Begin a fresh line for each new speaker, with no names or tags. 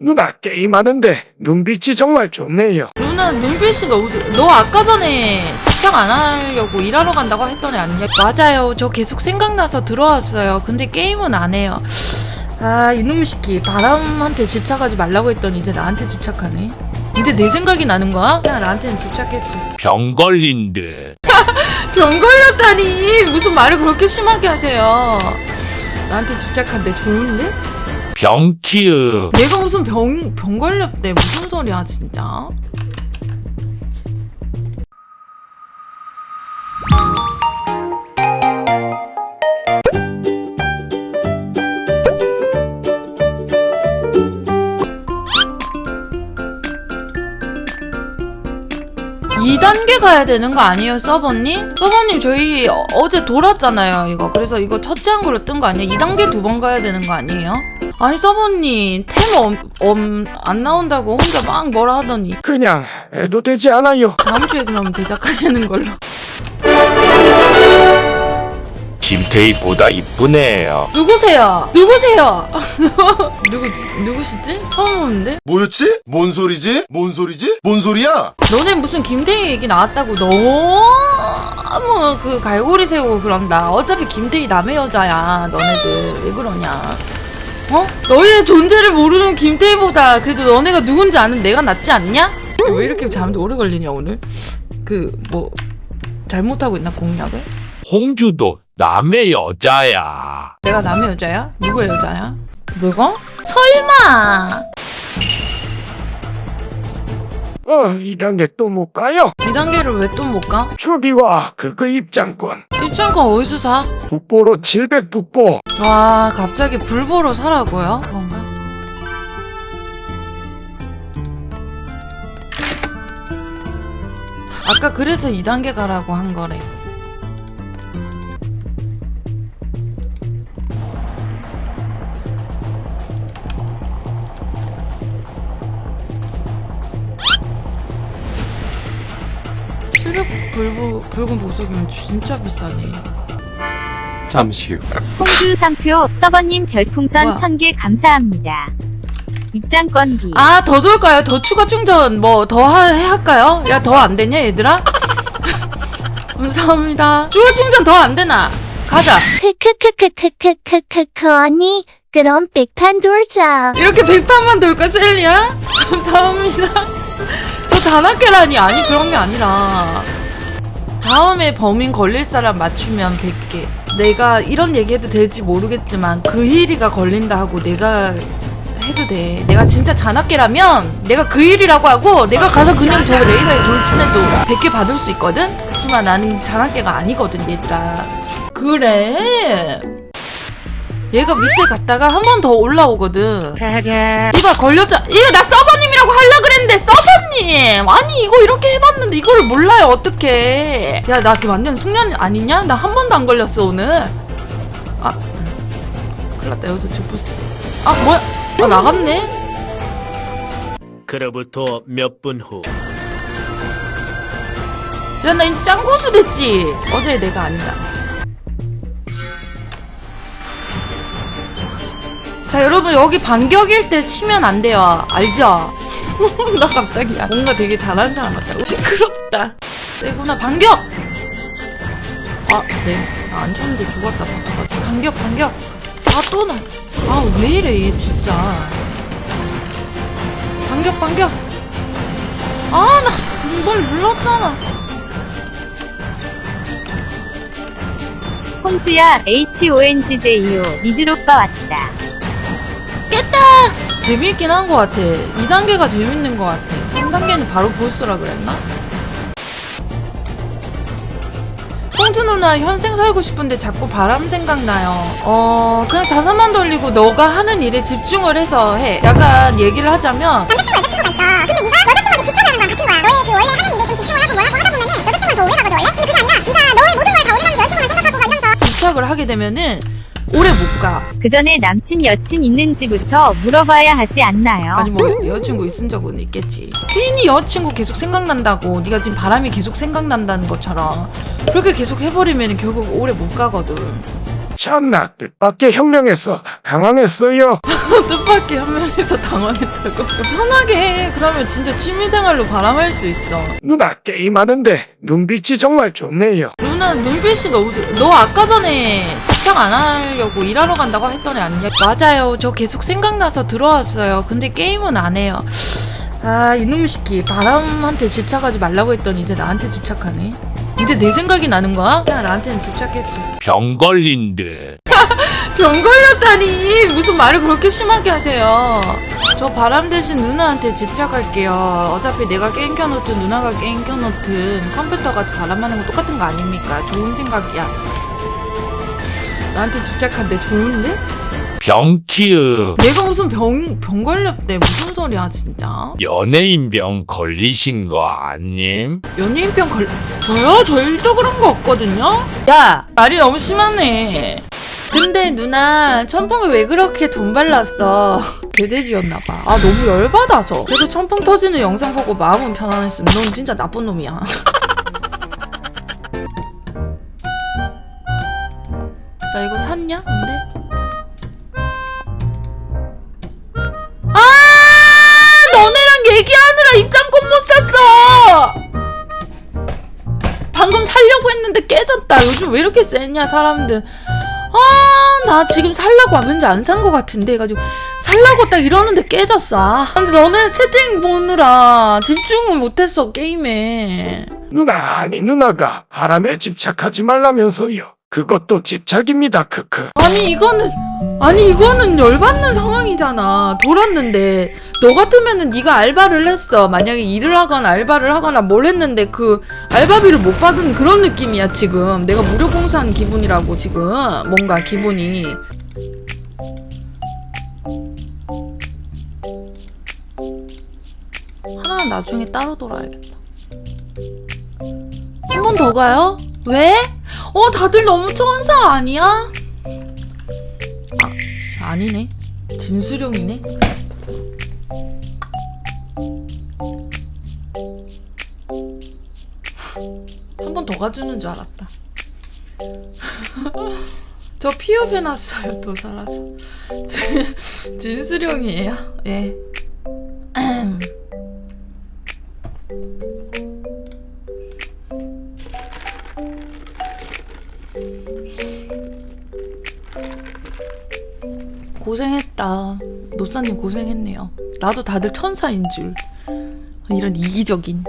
누나 게임하는데 눈빛이 정말 좋네요.
누나 눈빛이 너무 좋... 너 아까 전에 집착 안 하려고 일하러 간다고 했더니 아니냐? 맞아요. 저 계속 생각나서 들어왔어요. 근데 게임은 안 해요. 아 이놈의 새끼 바람한테 집착하지 말라고 했더니 이제 나한테 집착하네. 근데 내 생각이 나는 거야? 그냥 나한테는 집착했지.
병 걸린 듯.
병 걸렸다니 무슨 말을 그렇게 심하게 하세요. 나한테 집착한데 좋은데?
병키으.
내가 무슨 병, 병 걸렸대. 무슨 소리야, 진짜. 이단계 가야 되는 거 아니에요, 서버님? 서버님, 저희 어- 어제 돌았잖아요, 이거. 그래서 이거 처치한 걸로 뜬 거 아니에요? 2단계 두 번 가야 되는 거 아니에요? 아니, 서버님, 템 엄, 엄, 안 나온다고 혼자 막 뭐라 하더니.
그냥 해도 되지 않아요.
다음 주에 그럼 제작하시는 걸로.
김태희보다 이쁘네요.
누구세요? 누구세요? 누구지? 누구시지? 처음 오는데?
뭐였지? 뭔 소리지? 뭔 소리지? 뭔 소리야?
너네 무슨 김태희 얘기 나왔다고 너무 그 갈고리 세우고 그런다. 어차피 김태희 남의 여자야. 너네들 왜 그러냐? 어? 너희의 존재를 모르는 김태희보다 그래도 너네가 누군지 아는 내가 낫지 않냐? 왜 이렇게 잠도 오래 걸리냐 오늘? 그 뭐 잘못하고 있나 공략을?
홍주도 남의 여자야.
내가 남의 여자야? 누구의 여자야? 내가? 설마!
어, 이 단계 또 못 가요.
2단계를 왜 또 못 가?
초비와 그거 입장권.
입장권 어디서 사?
북보로 700 북보.
와 갑자기 불보로 사라고요? 그런가? 아까 그래서 2단계 가라고 한 거래. 칠백 불보 붉은 보석이면 진짜 비싸네.
잠시 후.
홍주 상표 서버님 별풍선
뭐야?
1000개 감사합니다. 입장권비.
아, 더 줄까요? 더 추가 충전 뭐더 할까요? 야, 더 안 되냐, 얘들아? 감사합니다. 추가 충전 더 안 되나? 가자.
크크크크크크크크크 언니 그럼 백판 돌자
이렇게 100판만 돌까, 셀리야? 감사합니다. 저 잔악계라니. 아니, 그런 게 아니라. 다음에 범인 걸릴 사람 맞추면 100개. 내가 이런 얘기 해도 될지 모르겠지만 그 힐이가 걸린다 하고 내가 해도 돼. 내가 진짜 잔악계라면 내가 그 일이라고 하고 내가 가서 그냥 저 레이더에 돌진해도 100개 받을 수 있거든? 그치만 나는 잔악계가 아니거든, 얘들아. 그래. 얘가 밑에 갔다가 한 번 더 올라오거든. 이봐, 걸렸자. 이거 나 서버님이라고 하려 그랬는데, 서버님! 아니, 이거 이렇게 해봤는데 이거를 몰라요, 어떡해. 야, 나그 완전 숙련 아니냐? 나 한 번도 안 걸렸어, 오늘. 아, 큰일 났다. 여기서 주부. 아, 뭐야? 아, 나갔네?
그로부터 몇 분 후.
야, 나 이제 짱고수 됐지? 어제 내가 아니다. 자, 여러분, 여기 반격일 때 치면 안 돼요. 알죠? 나 갑자기 야, 뭔가 되게 잘하는 사람 같다고. 시끄럽다. 세구나, 반격! 아, 네. 나안 쳤는데 죽었다. 반격, 반격. 아, 또 나. 아, 왜 이래, 얘 진짜. 반격, 반격. 아, 나 이걸 눌렀잖아.
홍주야 HONGJO 미드로빠 왔다.
죽겠다! 재밌긴 한 것 같아. 2단계가 재밌는 것 같아. 3단계는 바로 보스라 그랬나? 홍준 누나 현생 살고 싶은데 자꾸 바람 생각나요. 어, 그냥 자산만 돌리고 너가 하는 일에 집중을 해서 해. 약간 얘기를 하자면 남자친구가
있어. 근데 네가 여자친구한테 집착하는 거 같은 거야. 너의 그 원래 하는 일에 좀 집중을 하고 뭐라고 하다 보면은 여자친구는 더 오래 가거든 원래? 근데 그게 아니라 네가 너의 모든 걸 다 오래 가면서 여자친구만 생각하고 가면서
집착을 하게 되면은 오래 못 가.
그 전에 남친 여친 있는지부터 물어봐야 하지 않나요?
아니 뭐 여자친구 있은 적은 있겠지. 괜히 여자친구 계속 생각난다고 네가 지금 바람이 계속 생각난다는 것처럼 그렇게 계속 해버리면 결국 오래 못 가거든.
참나 뜻밖의 혁명에서 당황했어요.
뜻밖의 현면에서 당황했다고. 편하게 해. 그러면 진짜 취미생활로 바람할 수 있어.
누나 게임하는데 눈빛이 정말 좋네요.
누나 눈빛이 너무 좋... 너 아까 전에 집착 안 하려고 일하러 간다고 했더니 아니야? 맞아요. 저 계속 생각나서 들어왔어요. 근데 게임은 안 해요. 아 이놈의 새끼 바람한테 집착하지 말라고 했더니 이제 나한테 집착하네. 이제 내 생각이 나는 거야? 그냥 나한테는 집착했지.
병 걸린 듯.
병 걸렸다니 무슨 말을 그렇게 심하게 하세요 저 바람 대신 누나한테 집착할게요 어차피 내가 게임 켜놓든 누나가 게임 켜놓든 컴퓨터가 바람하는 거 똑같은 거 아닙니까 좋은 생각이야 나한테 집착한데 좋은데?
병키으.
내가 무슨 병, 병 걸렸대 무슨 소리야 진짜
연예인 병 걸리신 거 아님?
연예인병 걸 저요? 저 일도 그런 거 없거든요? 야 말이 너무 심하네 근데 누나 천풍을 왜 그렇게 돈 발랐어? 개돼지였나봐. 아 너무 열받아서. 그래도 천풍 터지는 영상 보고 마음은 편안했음. 넌 진짜 나쁜 놈이야. 나 이거 샀냐 근데? 아! 너네랑 얘기하느라 입장권 못 샀어! 방금 살려고 했는데 깨졌다. 요즘 왜 이렇게 세냐 사람들. 아, 나 지금 살라고 하면서 안산거 같은데 해가지고 살라고 딱 이러는데 깨졌어. 아, 근데 너네 채팅 보느라 집중을 못했어 게임에.
누나 아니 누나가 바람에 집착하지 말라면서요. 그것도 집착입니다. 크크.
아니 이거는 아니 이거는 열받는 상황이잖아. 돌았는데 너 같으면은 네가 알바를 했어. 만약에 일을 하거나 알바를 하거나 뭘 했는데 그 알바비를 못 받은 그런 느낌이야 지금. 내가 무료 봉사한 기분이라고 지금 뭔가 기분이. 하나는 나중에 따로 돌아야겠다. 한 번 더 가요? 왜? 어, 다들 너무 천사 아니야? 아, 아니네. 진수령이네. 한 번 더 가주는 줄 알았다. 저 피업 해놨어요, 또 살아서. 진수령이에요, 예. 고생했다. 노사님 고생했네요. 나도 다들 천사인 줄. 이런 이기적인.